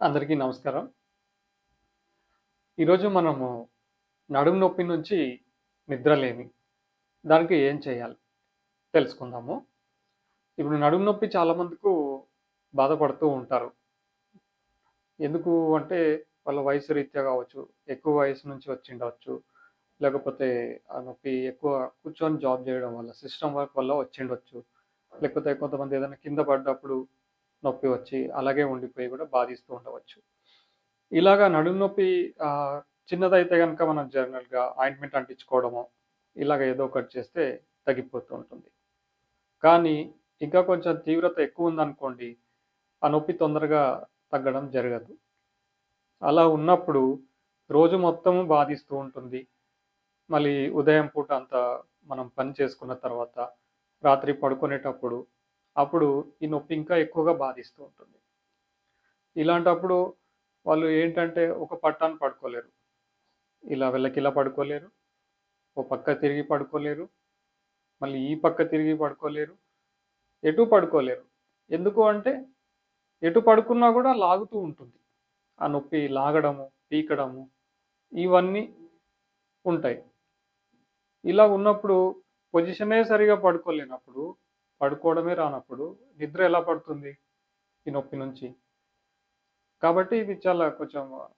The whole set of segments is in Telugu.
అందరికీ నమస్కారం. ఈరోజు మనము నడుము నొప్పి నుంచి నిద్రలేమి, దానికి ఏం చేయాలి తెలుసుకుందాము. ఇప్పుడు నడుము నొప్పి చాలా మందికు బాధపడుతూ ఉంటారు. ఎందుకు అంటే వాళ్ళ వయసు రీత్యా కావచ్చు, ఎక్కువ వయసు నుంచి వచ్చిండవచ్చు. లేకపోతే ఆ నొప్పి ఎక్కువ కూర్చొని జాబ్ చేయడం వల్ల, సిస్టమ్ వర్క్ వల్ల వచ్చిండొచ్చు. లేకపోతే కొంతమంది ఏదైనా కింద పడ్డప్పుడు నొప్పి వచ్చి అలాగే ఉండిపోయి కూడా బాధిస్తూ ఉండవచ్చు. ఇలాగా నడుము నొప్పి చిన్నదైతే కనుక మనం జనరల్‌గా ఆయింట్‌మెంట్ అంటించుకోవడము ఇలాగ ఏదో ఒకటి చేస్తే తగ్గిపోతూ ఉంటుంది. కానీ ఇంకా కొంచెం తీవ్రత ఎక్కువ ఉందనుకోండి ఆ నొప్పి తొందరగా తగ్గడం జరగదు. అలా ఉన్నప్పుడు రోజు మొత్తము బాధిస్తూ ఉంటుంది. మళ్ళీ ఉదయం పూట అంతా మనం పని చేసుకున్న తర్వాత, రాత్రి పడుకునేటప్పుడు, అప్పుడు ఈ నొప్పి ఇంకా ఎక్కువగా బాధిస్తూ ఉంటుంది. ఇలాంటప్పుడు వాళ్ళు ఏంటంటే ఒక పట్టాన్ని పడుకోలేరు. ఇలా వెల్లకిలా పడుకోలేరు. ఓ పక్క తిరిగి పడుకోలేరు. మళ్ళీ ఈ పక్క తిరిగి పడుకోలేరు. ఎటు పడుకోలేరు. ఎందుకు అంటే ఎటు పడుకున్నా కూడా లాగుతూ ఉంటుంది. ఆ నొప్పి లాగడము, పీకడము ఇవన్నీ ఉంటాయి. ఇలా ఉన్నప్పుడు పొజిషనే సరిగా పడుకోలేనప్పుడు, పడుకోవడమే రానప్పుడు నిద్ర ఎలా పడుతుంది? ఈ నొప్పి నుంచి. కాబట్టి ఇది చాలా కొంచెం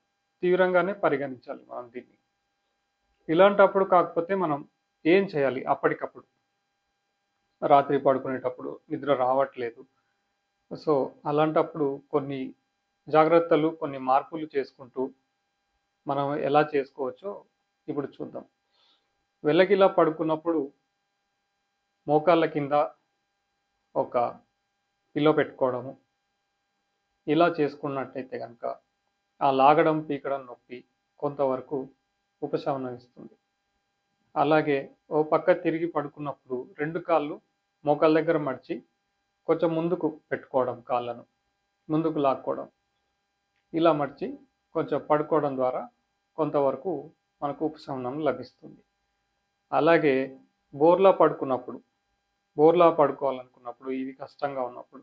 తీవ్రంగానే పరిగణించాలి మనం దీన్ని. ఇలాంటప్పుడు కాకపోతే మనం ఏం చేయాలి అప్పటికప్పుడు? రాత్రి పడుకునేటప్పుడు నిద్ర రావట్లేదు. సో, అలాంటప్పుడు కొన్ని జాగ్రత్తలు, కొన్ని మార్పులు చేసుకుంటూ మనం ఎలా చేసుకోవచ్చో ఇప్పుడు చూద్దాం. వెల్లకిలా పడుకున్నప్పుడు మోకాళ్ళ కింద ఒక పిల్లో పెట్టుకోవడము. ఇలా చేసుకున్నట్టయితే కనుక ఆ లాగడం, పీకడం నొప్పి కొంతవరకు ఉపశమనం ఇస్తుంది. అలాగే ఓ పక్క తిరిగి పడుకున్నప్పుడు రెండు కాళ్ళు మోకాళ్ళ దగ్గర మడిచి కొంచెం ముందుకు పెట్టుకోవడం కాళ్ళను. ముందుకు లాక్కోవడం. ఇలా మడిచి కొంచెం పడుకోవడం ద్వారా కొంతవరకు మనకు ఉపశమనం లభిస్తుంది. అలాగే బోర్లా పడుకున్నప్పుడు, బోర్లా పడుకోవాలనుకున్నప్పుడు ఇవి కష్టంగా ఉన్నప్పుడు,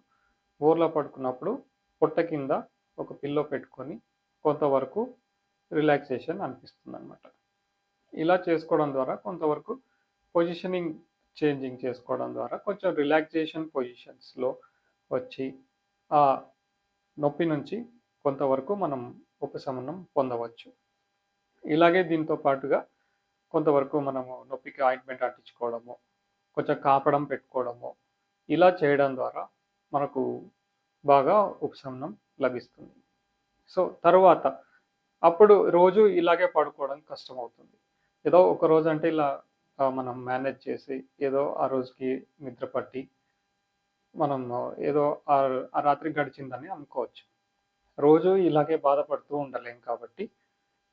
బోర్లా పడుకున్నప్పుడు పొట్ట కింద ఒక పిల్లో పెట్టుకొని కొంతవరకు రిలాక్సేషన్ అనిపిస్తుంది అనమాట ఇలా చేసుకోవడం ద్వారా కొంతవరకు పొజిషనింగ్ చేంజింగ్ చేసుకోవడం ద్వారా కొంచెం రిలాక్సేషన్ పొజిషన్స్‌లో వచ్చి ఆ నొప్పి నుంచి కొంతవరకు మనం ఉపశమనం పొందవచ్చు. ఇలాగే దీంతో పాటుగా కొంతవరకు మనము నొప్పికి ఆయింట్‌మెంట్ అంటించుకోవడము, కొంచెం కాపడం పెట్టుకోవడము, ఇలా చేయడం ద్వారా మనకు బాగా ఉపశమనం లభిస్తుంది. సో, తరువాత అప్పుడు రోజు ఇలాగే పడుకోవడం కష్టమవుతుంది. ఏదో ఒక రోజు అంటే ఇలా మనం మేనేజ్ చేసి ఏదో ఆ రోజుకి నిద్ర పట్టి మనం ఏదో ఆ రాత్రి గడిచిందని అనుకోవచ్చు. రోజు ఇలాగే బాధపడుతూ ఉండలేం కాబట్టి,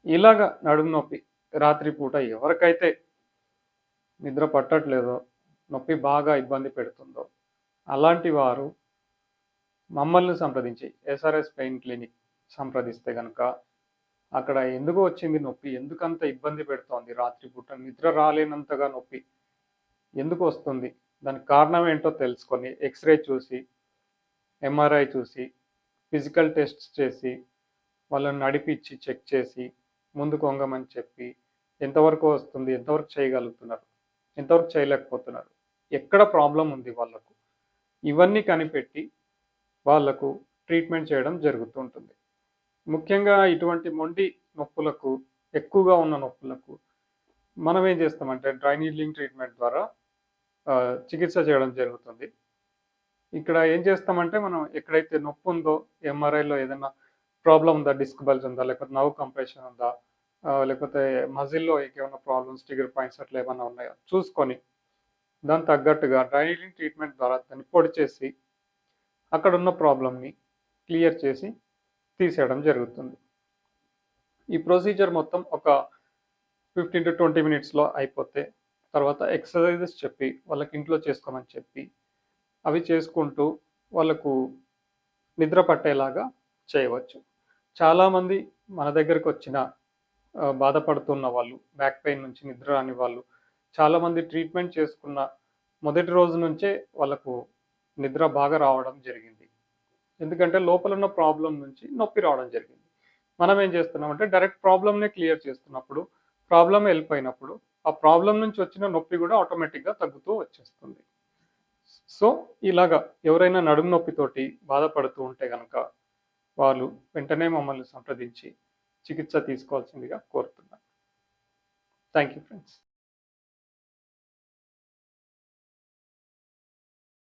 ఇలాగ నడుము నొప్పి రాత్రి పూట ఎవరికైతే నిద్ర పట్టట్లేదో, నొప్పి బాగా ఇబ్బంది పెడుతుందో, అలాంటి వారు మమ్మల్ని సంప్రదించి ఎస్ఆర్ఎస్ పెయిన్ క్లినిక్ సంప్రదిస్తే కనుక అక్కడ ఎందుకు వచ్చింది నొప్పి? ఎందుకంత ఇబ్బంది పెడుతోంది రాత్రిపూట నిద్ర రాలేనంతగా నొప్పి ఎందుకు వస్తుంది? దానికి కారణం ఏంటో తెలుసుకొని ఎక్స్‌రే చూసి, ఎంఆర్ఐ చూసి, ఫిజికల్ టెస్ట్స్ చేసి, వాళ్ళని నడిపించి చెక్ చేసి, ముందుకు వంగమని చెప్పి, ఎంతవరకు వస్తుంది? ఎంతవరకు చేయగలుగుతున్నారు? ఎంతవరకు చేయలేకపోతున్నారు? ఎక్కడ ప్రాబ్లం ఉంది వాళ్ళకు? ఇవన్నీ కనిపెట్టి వాళ్ళకు ట్రీట్మెంట్ చేయడం జరుగుతూ ఉంటుంది. ముఖ్యంగా ఇటువంటి మొండి నొప్పులకు, ఎక్కువగా ఉన్న నొప్పులకు మనం ఏం చేస్తామంటే డ్రై నీడ్లింగ్ ట్రీట్మెంట్ ద్వారా చికిత్స చేయడం జరుగుతుంది. ఇక్కడ ఏం చేస్తామంటే మనం ఎక్కడైతే నొప్పి ఉందో ఎంఆర్ఐలో ఏదైనా ప్రాబ్లం ఉందా? డిస్క్ బల్జ్ ఉందా? లేకపోతే నవ్ కంప్రెషన్ ఉందా? లేకపోతే మజిల్‌లో ఏమైనా ప్రాబ్లమ్స్ టిగర్ పాయింట్స్ అట్లా ఏమైనా ఉన్నాయో చూసుకొని దానికి తగ్గట్టుగా డ్రైనింగ్ ట్రీట్మెంట్ ద్వారా దాన్ని పొడి చేసి, అక్కడున్న ప్రాబ్లమ్‌ని క్లియర్ చేసి తీసేయడం జరుగుతుంది. ఈ ప్రొసీజర్ మొత్తం ఒక 15-20 మినిట్స్‌లో అయిపోతే, తర్వాత ఎక్సర్‌సైజెస్ చెప్పి, వాళ్ళకి ఇంట్లో చేసుకోమని చెప్పి, అవి చేసుకుంటూ వాళ్ళకు నిద్ర పట్టేలాగా చేయవచ్చు. చాలామంది మన దగ్గరకొచ్చిన వచ్చిన బాధపడుతున్న వాళ్ళు, బ్యాక్ పెయిన్ నుంచి నిద్ర రాని వాళ్ళు, చాలామంది ట్రీట్మెంట్ చేసుకున్న మొదటి రోజు నుంచే వాళ్ళకు నిద్ర బాగా రావడం జరిగింది. ఎందుకంటే లోపల ఉన్న ప్రాబ్లం నుంచి నొప్పి రావడం జరిగింది. మనం ఏం చేస్తున్నామంటే డైరెక్ట్ ప్రాబ్లమ్నే క్లియర్ చేస్తున్నప్పుడు ప్రాబ్లం వెళ్ళిపోయినప్పుడు ఆ ప్రాబ్లం నుంచి వచ్చిన నొప్పి కూడా ఆటోమేటిక్గా తగ్గుతూ వచ్చేస్తుంది. సో ఇలాగా ఎవరైనా నడుము నొప్పితోటి బాధపడుతూ ఉంటే కనుక వాళ్ళు వెంటనే మమ్మల్ని సంప్రదించి చికిత్స తీసుకోవాల్సిందిగా కోరుతున్నాను. Thank you friends